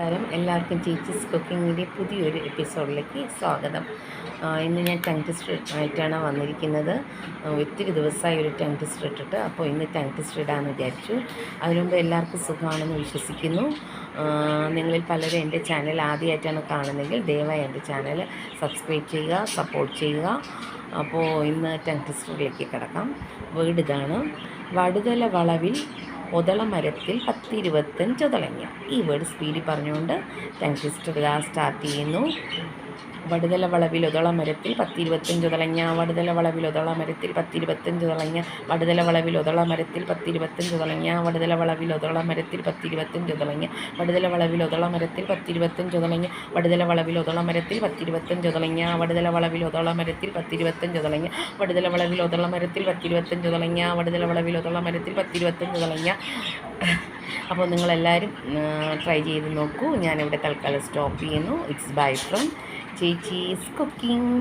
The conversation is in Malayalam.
നമസ്കാരം. എല്ലാവർക്കും ചേച്ചീസ് കുക്കിങ്ങിന്റെ പുതിയൊരു എപ്പിസോഡിലേക്ക് സ്വാഗതം. ഇന്ന് ഞാൻ ടങ് ടെസ്റ്റ് ആയിട്ടാണ് വന്നിരിക്കുന്നത്. ഒത്തിരി ദിവസമായി ഒരു ടങ് ടെസ്റ്റ് ഇട്ടിട്ട് അപ്പോൾ ഇന്ന് ടങ് ടെസ്റ്റ് ഇടാമെന്ന് വിചാരിച്ചു. അതിനുമുമ്പ് എല്ലാവർക്കും സുഖമാണെന്ന് വിശ്വസിക്കുന്നു. നിങ്ങളിൽ പലരും എന്റെ ചാനൽ ആദ്യമായിട്ടാണ് കാണുന്നതെങ്കിൽ ദയവായി എന്റെ ചാനൽ സബ്സ്ക്രൈബ് ചെയ്യുക സപ്പോർട്ട് ചെയ്യുക. അപ്പോൾ ഇന്ന് ടങ് ടെസ്റ്റിലേക്ക് കിടക്കാം. വീട് ഇതാണ് വടുതല വളവിൽ ഒതള മരത്തിൽ പത്തിരുപത്തഞ്ച് ഒതളങ്ങ ഈ വേർഡ് സ്പീഡിൽ പറഞ്ഞുകൊണ്ട് താങ്ക്സ് സിസ്റ്റർ ഇതാ സ്റ്റാർട്ട് ചെയ്യുന്നു വടുതല വളവിൽ ഒതള മരത്തിൽ പത്തിരുപത്തഞ്ച് ഒതളങ്ങ വടുതല വളവിൽ ഒതള മരത്തിൽ പത്തിരുപത്തഞ്ച് ഒതളങ്ങ വടുതല വളവിൽ ഒതള മരത്തിൽ പത്തിരുപത്തഞ്ച് ഒതളങ്ങ വടുതല വളവിൽ ഒതള മരത്തിൽ പത്തിരുപത്തഞ്ച് ഒതളങ്ങ വടുതല വളവിൽ ഒതള മരത്തിൽ പത്തിരുപത്തഞ്ച് ഒതളങ്ങ വടുതല വളവിൽ ഒതള മരത്തിൽ പത്തിരുപത്തഞ്ച് ഒതളങ്ങ വടുതല വളവിൽ ഒതള മരത്തിൽ പത്തിരുപത്തഞ്ച് ഒതളങ്ങ വടുതല വളവിൽ ഒതള മരത്തിൽ പത്തിരുപത്തഞ്ച് ഒതളങ്ങ വടുതല വളവിൽ ഒതള മരത്തിൽ പത്തിരുപത്തഞ്ച് ഒതളങ്ങ അപ്പോൾ നിങ്ങളെല്ലാവരും ട്രൈ ചെയ്ത് നോക്കൂ. ഞാനിവിടെ തൽക്കാലം സ്റ്റോപ്പ് ചെയ്യുന്നു. ഇറ്റ്സ് ബൈ ഫ്രം ചേച്ചീസ് കുക്കിംഗ്